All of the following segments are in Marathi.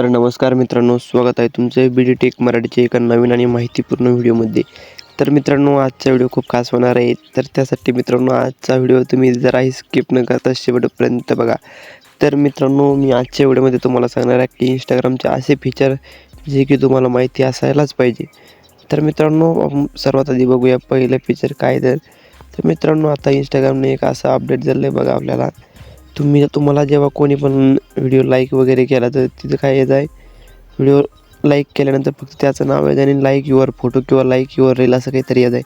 तर नमस्कार मित्रांनो स्वागत आहे तुमचं बी डी टेक मराठीच्या एका नवीन आणि माहितीपूर्ण व्हिडिओमध्ये. तर मित्रांनो आजचा व्हिडिओ खूप खास होणार आहे. तर त्यासाठी मित्रांनो आजचा व्हिडिओ तुम्ही जराही स्किप न करता शेवटपर्यंत बघा. तर मित्रांनो मी आजच्या व्हिडिओमध्ये तुम्हाला सांगणार आहे की इंस्टाग्रामचे असे फीचर जे की तुम्हाला माहिती असायलाच पाहिजे. तर मित्रांनो आपण सर्वात आधी बघूया पहिलं फीचर काय तर. तर मित्रांनो आता इंस्टाग्रामने एक असं अपडेट झालं आहे बघा आपल्याला. तुम्ही तुम्हाला जेव्हा कोणी पण व्हिडिओ लाईक वगैरे केला तर तिथं काय येत आहे? व्हिडिओ लाईक केल्यानंतर फक्त त्याचं नाव आहे आणि लाईक युअर फोटो किंवा लाईक युअर रील असं काहीतरी येत आहे.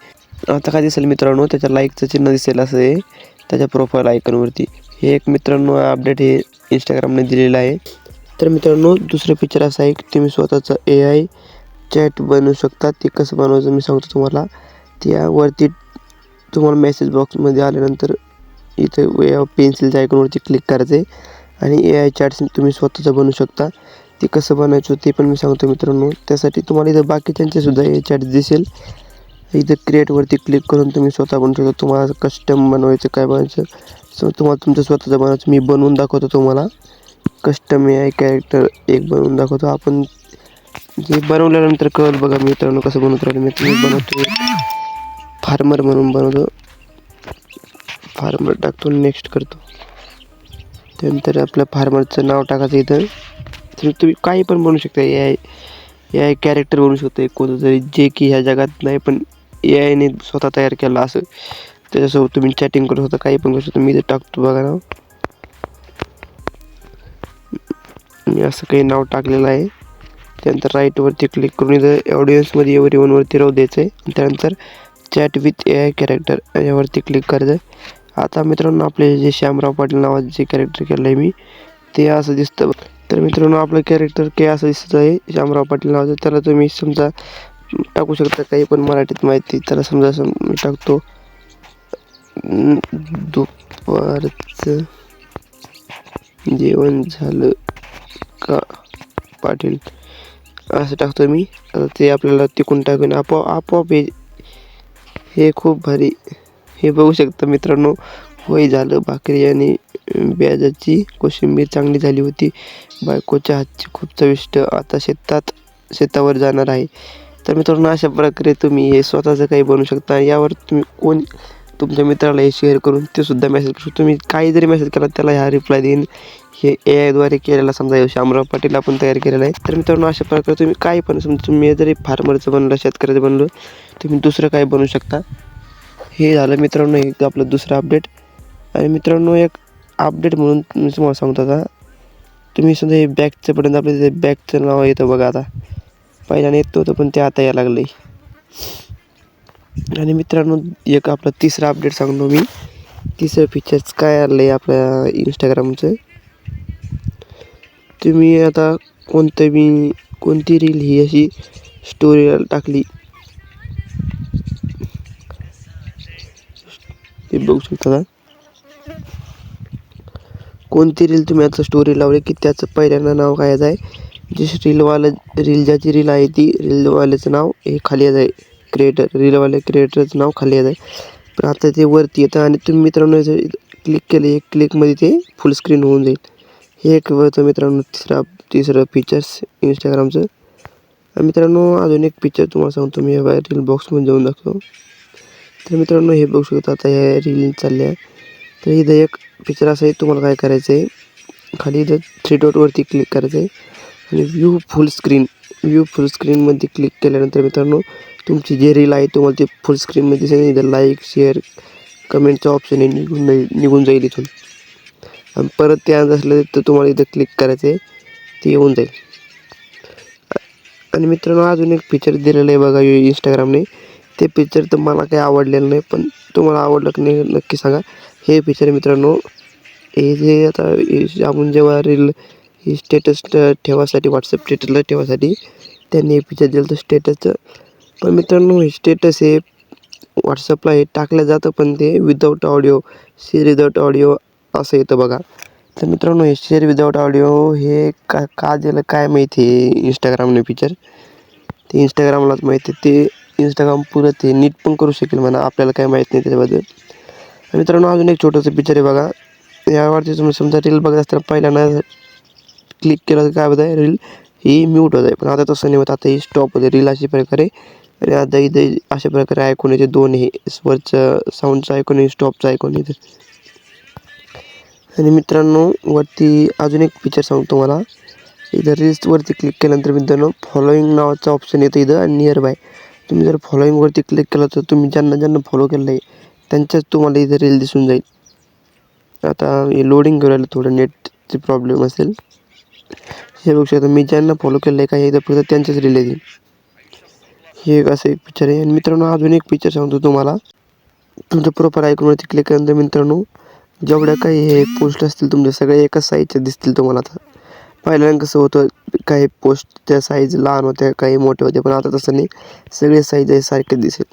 आता काय दिसेल मित्रांनो त्याच्या लाईकचं चिन्ह दिसेल असं आहे त्याच्या प्रोफाईल आयकॉनवरती हे एक मित्रांनो अपडेट हे इंस्टाग्रामने दिलेलं आहे. तर मित्रांनो दुसरं फीचर असं आहे की तुम्ही स्वतःचं ए आय चॅट बनवू शकता. ते कसं बनवायचं मी सांगतो तुम्हाला. त्यावरती तुम्हाला मेसेज बॉक्समध्ये आल्यानंतर इथं पेन्सिलच्या आयकॉनवरती क्लिक करायचं आहे आणि ए आय चॅट्स तुम्ही स्वतःचं बनवू शकता. ते कसं बनवायचं ते पण मी सांगतो मित्रांनो. त्यासाठी तुम्हाला इथं बाकीच्यांचेसुद्धा ए ए चार्ट दिसेल. इथं क्रिएटवरती क्लिक करून तुम्ही स्वतः बनवू शकता. तुम्हाला कस्टम बनवायचं काय बनवायचं. सो तुम्हाला तुमचं स्वतःचं बनवायचं. मी बनवून दाखवतो तुम्हाला. कस्टम ए आय कॅरेक्टर एक बनवून दाखवतो. आपण जे बनवल्यानंतर कळ बघा मित्रांनो कसं बनवतो मी तुम्ही बनवतो फार्मर म्हणून बनवतो. फार्मर टाकतो नेक्स्ट करतो. त्यानंतर आपलं फार्मरचं नाव टाकायचं इथं. तर तुम्ही काही पण बनवू शकता. A I A I character बनवू शकता. कोणतं तरी जे की ह्या जगात नाही पण ए आयने स्वतः तयार केलं असं. त्याच्यासोबत तुम्ही चॅटिंग करू शकता. काही पण करू शकता. मी इथं टाकतो बघा नाव. मी असं काही नाव टाकलेलं आहे. त्यानंतर राईटवरती क्लिक करून इथं ऑडियन्समध्ये एव्हरी वनवरती राहू द्यायचं आहे त्यानंतर chat with A I character यावरती क्लिक करायचं. आता मित्रांनो आपले जे श्यामराव पाटील नावाचं जे कॅरेक्टर केलं आहे मी ते असं दिसतं तर मित्रांनो आपलं कॅरेक्टर के असं दिसत आहे श्यामराव पाटील नावाचं. त्याला तुम्ही समजा टाकू शकता काही पण मराठीत माहिती त्याला समजा सम मी टाकतो. दुपारचं जेवण झालं का पाटील? असं टाकतो मी. आता ते आपल्याला तिकून टाकून आपोआप आपोआप हे हे खूप भारी हे बघू शकता मित्रांनो होय झालं भाकरी आणि ब्याजाची कोशिंबीर चांगली झाली होती. बायकोच्या हातची खूप चविष्ट आता शेतात शेतावर जाणार आहे. तर मित्रांनो अशा प्रकारे तुम्ही हे स्वतःचं काही बनवू शकता. यावर तुम्ही कोण तुमच्या मित्राला हे शेअर करून ते सुद्धा मेसेज करू शकता. तुम्ही काही जरी मेसेज केला त्याला ह्या रिप्लाय देईन. हे ए आयद्वारे केलेला समजा हे शामराव पाटील आपण तयार केलेला आहे. तर मित्रांनो अशा प्रकारे तुम्ही काही पण समजा तुम्ही जरी फार्मरचं बनलं शेतकऱ्याचं बनलं तुम्ही दुसरं काही बनवू शकता. हे झालं मित्रांनो एक आपलं दुसरं अपडेट आणि मित्रांनो एक अपडेट म्हणून मी तुम्हाला सांगतो आता. तुम्ही समजा हे बॅगचं पर्यंत आपलं ते बॅगचं नाव येतं बघा आता. पहिल्याने येत होतं पण ते आता यायला लागलं आहे आणि मित्रांनो एक आपलं तिसरं अपडेट सांगतो मी. तिसरं फीचर्स काय आलं आहे आपल्या इंस्टाग्रामचं तुम्ही आता कोणतं बी कोणती रील ही अशी स्टोरी टाकली? ते बघू शकता का? कोणती रील तुम्ही आता स्टोरी लावली की त्याचं पहिल्यांदा नाव काय आहे? जी रीलवालं रील ज्याची रील आहे ती रीलवाल्याचं नाव हे खाली आहे क्रिएटर रीलवाल्या क्रिएटरचं नाव खाली आहे पण आता ते वरती येतं आणि तुम्ही मित्रांनो क्लिक केलं एक क्लिकमध्ये ते फुल स्क्रीन होऊन जाईल. हे एक होतं मित्रांनो तिसरा तिसरं फीचर्स इंस्टाग्रामचं आणि मित्रांनो अजून एक पिक्चर तुम्हाला सांगतो मी. बाहेर रील बॉक्समध्ये जाऊन दाखवतो. तर मित्रांनो हे बघू शकता आता हे रील चालल्या तर इथं एक पिक्चर असं आहे तुम्हाला काय करायचं आहे खाली इथं थ्री डॉटवरती क्लिक करायचं आहे आणि view full screen view full स्क्रीनमध्ये क्लिक केल्यानंतर मित्रांनो तुमची जे रील आहे तुम्हाला ते फुल स्क्रीनमध्ये दिसेल. इथं लाईक शेअर कमेंटचं ऑप्शन आहे निघून निघून जाईल इथून. आणि परत ते आज असलं तर तुम्हाला इथं क्लिक करायचं आहे ते येऊन जाईल. आणि मित्रांनो अजून एक फीचर दिलेलं आहे बघा इंस्टाग्रामने ते पिक्चर तर मला काही आवडलेलं नाही पण तुम्हाला आवडलं की नाही नक्की सांगा. हे पिक्चर मित्रांनो हे जे आता हे आपण जेव्हा रील ही स्टेटस ठेवासाठी व्हॉट्सअप स्टेटसला ठेवासाठी त्यांनी हे पिक्चर दिलं तर स्टेटसचं पण मित्रांनो हे स्टेटस हे व्हॉट्सअपला हे टाकलं जातं पण ते without audio share without audio असं येतं बघा. तर मित्रांनो हे शेअर विदाऊट ऑडिओ हे का का दिलं काय माहिती आहे इंस्टाग्रामने पिक्चर ते इंस्टाग्रामलाच माहिती आहे. ते इंस्टाग्राम पुरं ते नीट पण करू शकेल म्हणा आपल्याला काय माहीत नाही त्याच्याबद्दल. मित्रांनो अजून एक छोटंसं पिक्चर आहे बघा. यावरती तुम्ही म्हणजे समजा रील बघत असताना पहिल्यांदा क्लिक केलं तर काय होतं रील ही म्यूट होत आहे पण आता तसं नाही होत. आता ही स्टॉप होते रील अशा प्रकारे. आणि आता इथे अशा प्रकारे ऐकून येते दोन हे वरचं साऊंडचं ऐकून येईल स्टॉपचं ऐकून येते आणि मित्रांनो वरती अजून एक फीचर सांगतो मला इथं रील्सवरती क्लिक केल्यानंतर मित्रांनो फॉलोईंग नावाचं ऑप्शन येतं इथं आणि नियर बाय तुम्ही जर फॉलोईंगवरती क्लिक केलं तर तुम्ही ज्यांना ज्यांना फॉलो केलं आहे त्यांच्याच तुम्हाला इथं रील दिसून जाईल. आता हे लोडिंग करायला थोडं नेटची प्रॉब्लेम असेल. हे बघू शकता मी ज्यांना फॉलो केलं आहे काही इथं फक्त त्यांच्याच रील येतील. हे एक असं एक पिक्चर आहे. आणि मित्रांनो अजून एक पिक्चर सांगतो तुम्हाला. तुमचं प्रोफाईल आयकॉनवरती क्लिक केल्यानंतर मित्रांनो जेवढ्या काही हे पोस्ट असतील तुमच्या सगळ्या एकाच साईजच्या दिसतील तुम्हाला आता. पहिल्यांदा कसं होतं. काही पोस्ट त्या साईज लहान होत्या काही मोठे होते पण आता तसं नाही. सगळे साईज आहे सारखे दिसेल.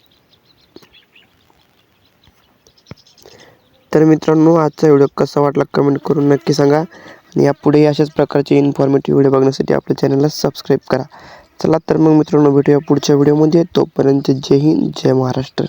तर मित्रांनो आजचा व्हिडिओ कसा वाटला कमेंट करून नक्की सांगा. आणि यापुढे अशाच प्रकारचे इन्फॉर्मेटिव्ह व्हिडिओ बघण्यासाठी आपल्या चॅनलला सबस्क्राईब करा. चला तर मग मित्रांनो भेटूया पुढच्या व्हिडिओमध्ये तोपर्यंत जय हिंद जय महाराष्ट्र.